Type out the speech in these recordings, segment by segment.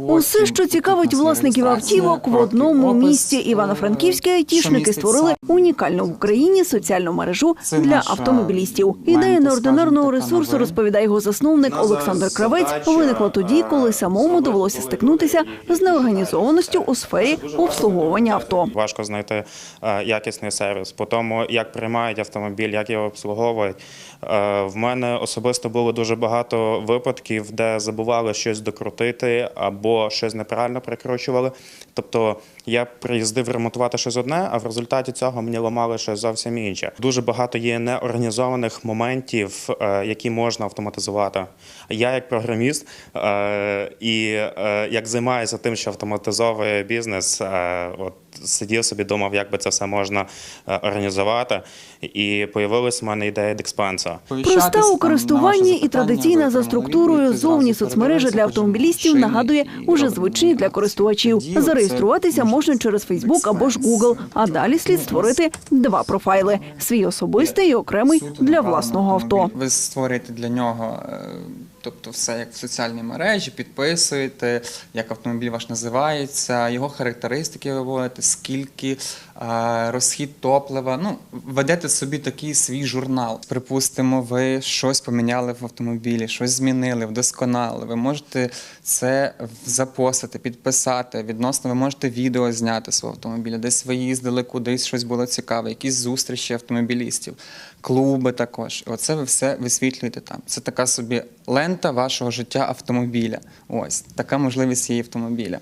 Усе, що цікавить власників автівок, в одному місті івано-франківські айтішники створили унікальну в Україні соціальну мережу для автомобілістів. Ідея неординарного ресурсу, розповідає його засновник Олександр Кравець, виникла тоді, коли е, самому довелося стикнутися з неорганізованістю у сфері обслуговування авто. Важко знайти е, якісний сервіс. По тому, як приймають автомобіль, як його обслуговують. Е, В мене особисто було дуже багато випадків, де забували щось докрутити або щось неправильно прикручували. Тобто я приїздив ремонтувати щось одне, а в результаті цього мені ламали щось зовсім інше. Дуже багато є неорганізованих моментів, е, які можна автоматизувати. Я, як програміст, е, і е, як займаюся тим, що автоматизовує бізнес, от сидів собі, думав, як би це все можна організувати. І появилась в мене ідея Декспенса. Проста у користуванні і традиційна за структурою зовні соцмережа для автомобілістів нагадує уже звичні для користувачів. Зареєструватися можна через Фейсбук або ж Google, а далі слід створити два профайли: свій особистий і окремий для власного авто. Ви створюєте для нього. Тобто все як в соціальній мережі, підписуєте, як автомобіль ваш називається, його характеристики виводите, скільки е, розхід топлива. Ну, ведете собі такий свій журнал. Припустимо, ви щось поміняли в автомобілі, щось змінили, вдосконалили. Ви можете це запостити, підписати. Відносно, ви можете відео зняти свого автомобіля, десь ви їздили кудись, щось було цікаве, якісь зустрічі автомобілістів, клуби також. Оце ви все висвітлюєте там. Це така собі лента вашого життя автомобіля. Ось така можливість є автомобіля.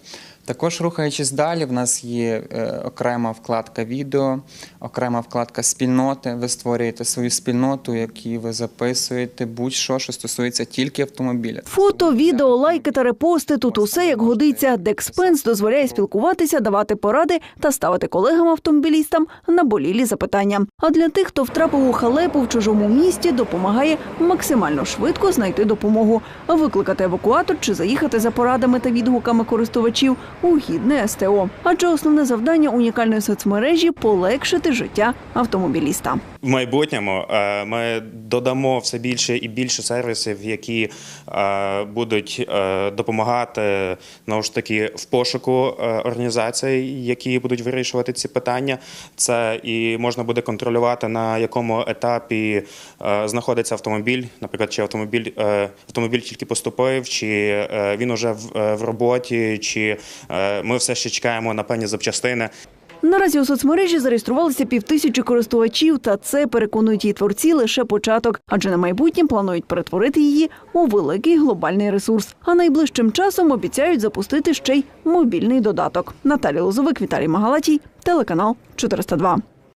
Також рухаючись далі, в нас є е, окрема вкладка відео, окрема вкладка спільноти. Ви створюєте свою спільноту, які ви записуєте, будь-що, що стосується тільки автомобіля. Фото, відео, лайки та репости тут усе як годиться. Декспенс дозволяє спілкуватися, давати поради та ставити колегам-автомобілістам наболілі запитання. А для тих, хто втрапив у халепу в чужому місті, допомагає максимально швидко знайти допомогу, викликати евакуатор чи заїхати за порадами та відгуками користувачів у гідне СТО. Адже основне завдання унікальної соцмережі полегшити життя автомобіліста. В майбутньому е, ми додамо все більше і більше сервісів, які е, будуть е, допомагати знову ж таки в пошуку організацій, які будуть вирішувати ці питання. Це і можна буде контролювати на якому етапі знаходиться автомобіль, наприклад, чи автомобіль автомобіль тільки поступив, чи він уже в, роботі, чи ми все ще чекаємо на певні запчастини. Наразі у соцмережі зареєструвалися півтисячі користувачів, та це переконують її творці лише початок, адже на майбутнє планують перетворити її у великий глобальний ресурс. А найближчим часом обіцяють запустити ще й мобільний додаток. Наталія Лозовик, Віталій Магалатій, телеканал 402.